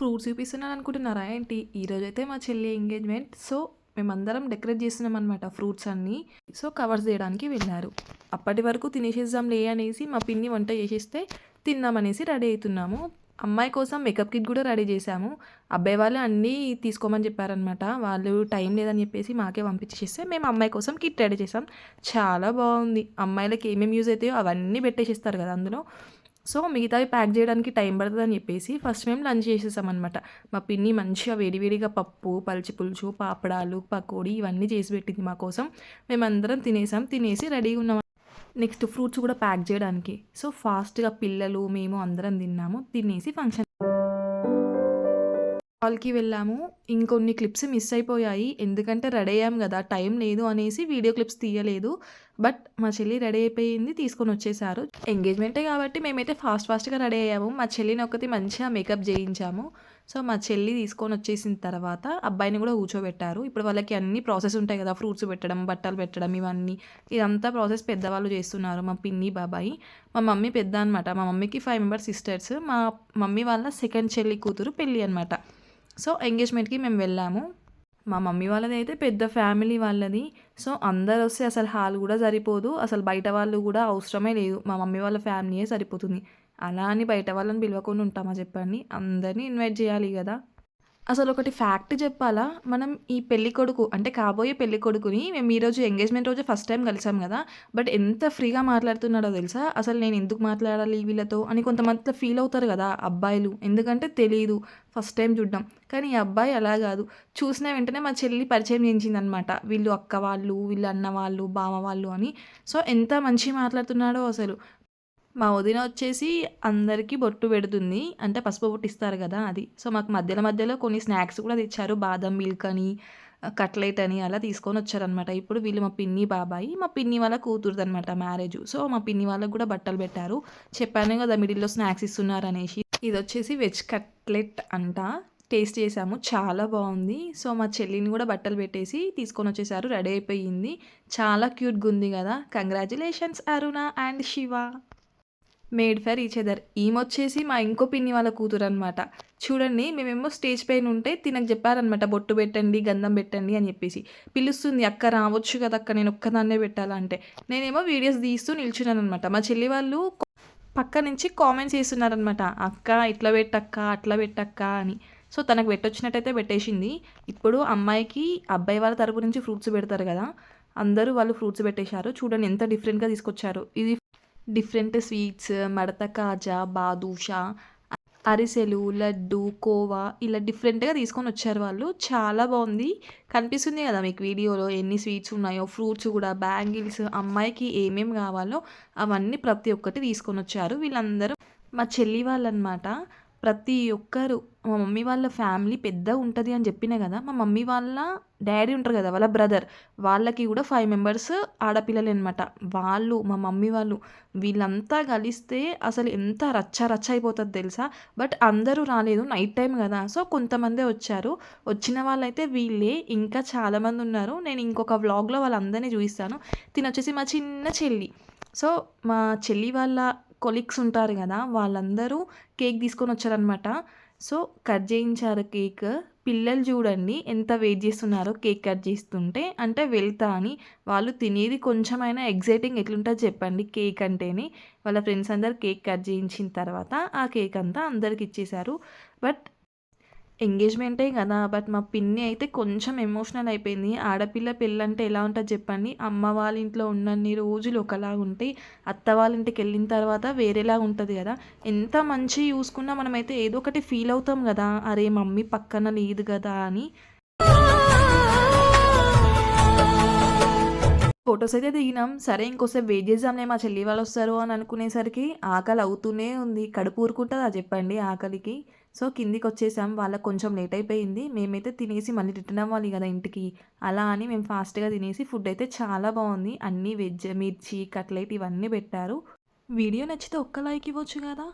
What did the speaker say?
Fruits చూపిస్తున్నాను అనుకుంటున్నారా ఏంటి? ఈరోజు అయితే మా చెల్లి ఎంగేజ్మెంట్. సో మేమందరం డెకరేట్ చేస్తున్నాం అనమాట ఫ్రూట్స్ అన్నీ. సో కవర్స్ చేయడానికి వెళ్ళారు. అప్పటి వరకు తినేసేద్దాంలే అనేసి మా పిన్ని వంట చేసేస్తే తిన్నామనేసి రెడీ అవుతున్నాము. అమ్మాయి కోసం మేకప్ కిట్ కూడా రెడీ చేశాము. అబ్బాయి వాళ్ళు అన్నీ తీసుకోమని చెప్పారనమాట వాళ్ళు టైం లేదని చెప్పేసి మాకే పంపించేస్తే మేము అమ్మాయి కోసం కిట్ రెడీ చేసాం చాలా బాగుంది. అమ్మాయిలకి ఏమేమి యూజ్ అవుతాయో అవన్నీ పెట్టేసిస్తారు కదా అందులో. సో మిగతావి ప్యాక్ చేయడానికి టైం పడుతుందని చెప్పేసి ఫస్ట్ మేము లంచ్ చేసేసామన్నమాట. మా పిన్ని మంచిగా వేడివేడిగా పప్పు పల్చి పులుసు పాపడాలు పకోడీ ఇవన్నీ చేసి పెట్టింది మా కోసం. మేమందరం తినేసాం తినేసి రెడీగా ఉన్నాం. నెక్స్ట్ ఫ్రూట్స్ కూడా ప్యాక్ చేయడానికి. సో ఫాస్ట్గా పిల్లలు మేము అందరం తిన్నాము తినేసి ఫంక్షన్ హాల్కి వెళ్ళాము. ఇంకొన్ని క్లిప్స్ మిస్ అయిపోయాయి. ఎందుకంటే రెడీ అయ్యాం కదా టైం లేదు అనేసి వీడియో క్లిప్స్ తీయలేదు. బట్ మా చెల్లి రెడీ అయిపోయింది తీసుకొని వచ్చేసారు. ఎంగేజ్మెంటే కాబట్టి మేమైతే ఫాస్ట్ ఫాస్ట్గా రెడీ అయ్యాము. మా చెల్లిని ఒకటి మంచిగా మేకప్ చేయించాము. సో మా చెల్లి తీసుకొని వచ్చేసిన తర్వాత అబ్బాయిని కూడా కూర్చోబెట్టారు. ఇప్పుడు వాళ్ళకి అన్ని ప్రాసెస్ ఉంటాయి కదా ఫ్రూట్స్ పెట్టడం బట్టలు పెట్టడం ఇవన్నీ. ఇదంతా ప్రాసెస్ పెద్దవాళ్ళు చేస్తున్నారు. మా పిన్ని బాబాయి మా మమ్మీ పెద్ద అనమాట మా మమ్మీకి ఫైవ్ మెంబర్స్ సిస్టర్స్. మా మమ్మీ వాళ్ళ సెకండ్ చెల్లి కూతురు పెళ్ళి అనమాట సో ఎంగేజ్మెంట్కి మేము వెళ్ళాము. మా మమ్మీ వాళ్ళది అయితే పెద్ద ఫ్యామిలీ వాళ్ళది. సో అందరు వస్తే అసలు హాల్ కూడా సరిపోదు. అసలు బయట వాళ్ళు కూడా అవసరమే లేదు. మా మమ్మీ వాళ్ళ ఫ్యామిలీయే సరిపోతుంది. అలా అని బయట వాళ్ళని పిలవకుండా ఉంటామా చెప్పండి. అందరినీ ఇన్వైట్ చేయాలి కదా. అసలు ఒకటి ఫ్యాక్ట్ చెప్పాలా? మనం ఈ పెళ్ళి కొడుకు అంటే కాబోయే పెళ్ళి కొడుకుని మేము ఈరోజు ఎంగేజ్మెంట్ రోజు ఫస్ట్ టైం కలిసాం కదా బట్ ఎంత ఫ్రీగా మాట్లాడుతున్నాడో తెలుసా? అసలు నేను ఎందుకు మాట్లాడాలి వీళ్ళతో అని కొంతమంది ఫీల్ అవుతారు కదా అబ్బాయిలు. ఎందుకంటే తెలియదు ఫస్ట్ టైం చూడ్డం. కానీ ఈ అబ్బాయి అలా కాదు. చూసిన వెంటనే మా చెల్లి పరిచయం చేయించింది అనమాట వీళ్ళు అక్క వాళ్ళు వీళ్ళు అన్న వాళ్ళు బావ వాళ్ళు అని. సో ఎంత మంచి మాట్లాడుతున్నాడో అసలు. మా వదిన వచ్చేసి అందరికీ బొట్టు పెడుతుంది. అంటే పసుపు బొట్టు ఇస్తారు కదా అది. సో మాకు మధ్యలో మధ్యలో కొన్ని స్నాక్స్ కూడా తెచ్చారు. బాదం మిల్క్ అని కట్లెట్ అని అలా తీసుకొని వచ్చారనమాట ఇప్పుడు వీళ్ళు మా పిన్ని బాబాయి మా పిన్ని వాళ్ళ కూతురుది అనమాట మ్యారేజ్. సో మా పిన్ని వాళ్ళకు కూడా బట్టలు పెట్టారు. చెప్పాను కదా మిడిల్లో స్నాక్స్ ఇస్తున్నారు అనేసి. ఇది వచ్చేసి వెజ్ కట్లెట్ అంట. టేస్ట్ చేసాము చాలా బాగుంది. సో మా చెల్లిని కూడా బట్టలు పెట్టేసి తీసుకొని వచ్చేసారు. రెడీ అయిపోయింది. చాలా క్యూట్గా ఉంది కదా. Congratulations Aruna and Shiva. Made for each other. ఈమొచ్చేసి మా ఇంకో పిన్ని వాళ్ళ కూతురు అనమాట చూడండి మేమేమో స్టేజ్ పైన ఉంటే తినకు చెప్పారనమాట బొట్టు పెట్టండి గంధం పెట్టండి అని చెప్పేసి. పిలుస్తుంది అక్క రావచ్చు కదా అక్క నేను ఒక్కదాన్నే పెట్టాలంటే. నేనేమో వీడియోస్ తీస్తూ నిల్చున్నాను అనమాట మా చెల్లి వాళ్ళు పక్క నుంచి కామెంట్స్ చేస్తున్నారనమాట అక్క ఇట్లా పెట్టక్క అట్లా పెట్టక్క అని. సో తనకు పెట్టొచ్చినట్టయితే పెట్టేసింది. ఇప్పుడు అమ్మాయికి అబ్బాయి వాళ్ళ తరపు నుంచి ఫ్రూట్స్ పెడతారు కదా అందరూ వాళ్ళు ఫ్రూట్స్ పెట్టేశారు. చూడండి ఎంత డిఫరెంట్గా తీసుకొచ్చారు. ఇది డిఫరెంట్ స్వీట్స్ మడత కాజా బాదుషా అరిసెలు లడ్డు కోవా ఇలా డిఫరెంట్గా తీసుకొని వచ్చారు వాళ్ళు. చాలా బాగుంది. కనిపిస్తుంది కదా మీకు వీడియోలో ఎన్ని స్వీట్స్ ఉన్నాయో ఫ్రూట్స్ కూడా బ్యాంగిల్స్ అమ్మాయికి ఏమేమి కావాలో అవన్నీ ప్రతి ఒక్కటి తీసుకొని వచ్చారు. వీళ్ళందరూ మా చెల్లి వాళ్ళనమాట ప్రతి ఒక్కరు మా మమ్మీ వాళ్ళ ఫ్యామిలీ పెద్ద ఉంటుంది అని చెప్పిన కదా మా మమ్మీ వాళ్ళ డాడీ ఉంటారు కదా వాళ్ళ బ్రదర్ వాళ్ళకి కూడా ఫైవ్ మెంబర్స్ ఆడపిల్లలు అనమాట వాళ్ళు మా మమ్మీ వాళ్ళు వీళ్ళంతా కలిస్తే అసలు ఎంత రచ్చ రచ్చ అయిపోతుంది తెలుసా? బట్ అందరూ రాలేదు నైట్ టైం కదా సో కొంతమందే వచ్చారు. వచ్చిన వాళ్ళైతే వీళ్ళే ఇంకా చాలామంది ఉన్నారు. నేను ఇంకొక వ్లాగ్లో వాళ్ళందరినీ చూపిస్తాను. తినొచ్చేసి మా చిన్న చెల్లి. సో మా చెల్లి వాళ్ళ కొలీగ్స్ ఉంటారు కదా వాళ్ళందరూ కేక్ తీసుకొని వచ్చారనమాట సో కట్ చేయించారు కేక్. పిల్లలు చూడండి ఎంత వెయిట్ చేస్తున్నారో కేక్ కట్ చేస్తుంటే. అంటే వెళ్తా అని. వాళ్ళు తినేది కొంచెమైనా ఎగ్జైటింగ్ ఎట్లుంటుంది చెప్పండి కేక్ అంటేనే. వాళ్ళ ఫ్రెండ్స్ అందరు కేక్ కట్ చేయించిన తర్వాత ఆ కేక్ అంతా అందరికి ఇచ్చేశారు. బట్ ఎంగేజ్మెంటే కదా బట్ మా పిన్ని అయితే కొంచెం ఎమోషనల్ అయిపోయింది. ఆడపిల్ల పెళ్ళంటే ఎలా ఉంటుంది చెప్పండి. అమ్మ వాళ్ళ ఇంట్లో ఉన్నన్ని రోజులు ఒకలా ఉంటే అత్త వాళ్ళ ఇంటికి వెళ్ళిన తర్వాత వేరేలా ఉంటుంది కదా. ఎంత మంచి చూసుకున్నా మనమైతే ఏదో ఒకటి ఫీల్ అవుతాం కదా. అరే మమ్మీ పక్కన లేదు కదా అని. ఫొటోస్ అయితే దిగినాం. సరే ఇంకోసేపు వెయిట్ చేద్దాంలే మా చెల్లి వాళ్ళు వస్తారు అని అనుకునేసరికి ఆకలి అవుతూనే ఉంది. కడుపు ఊరుకుంటుందా చెప్పండి ఆకలికి? సో కిందికి వచ్చేసాం వాళ్ళకి కొంచెం లేట్ అయిపోయింది మేమైతే తినేసి మళ్ళీ రిటర్న్ అవ్వాలి కదా ఇంటికి. అలా అని మేము ఫాస్ట్గా తినేసి ఫుడ్ అయితే చాలా బాగుంది అన్నీ వెజ్ మిర్చి కట్లెట్ ఇవన్నీ పెట్టారు. వీడియో నచ్చితే ఒక్క లైక్ ఇవ్వచ్చు కదా?